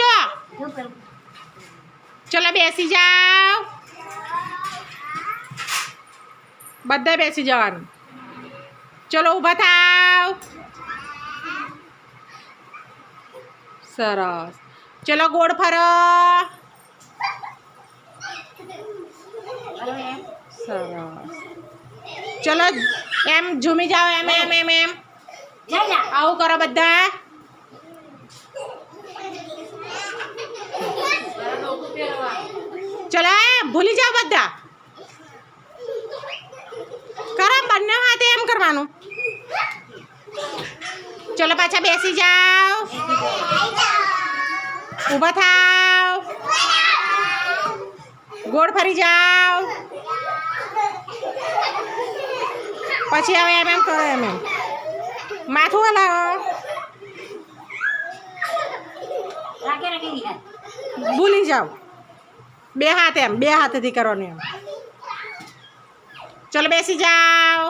જો ચલો બેસી જાઓ બધા બેસી જવાનું ચલો ઊભા થાવ સરસ ચલો ગોળ ફરો સરસ ચલો એમ ઝૂમી જાઓ એમ એમ એમ એમ આવું કરો બધા ચલો એ ભૂલી જાઓ બધા કરો બંને હાથે એમ કરવાનું ચલો પાછા બેસી જાઓ ઊભા થાવ ગોળ ફરી જાઓ પછી હવે એમ એમ કરો એમ એમ માથું હલાવો ભૂલી જાઓ બે હાથ એમ બે હાથથી કરવાનું એમ. ચલો બેસી જાઓ.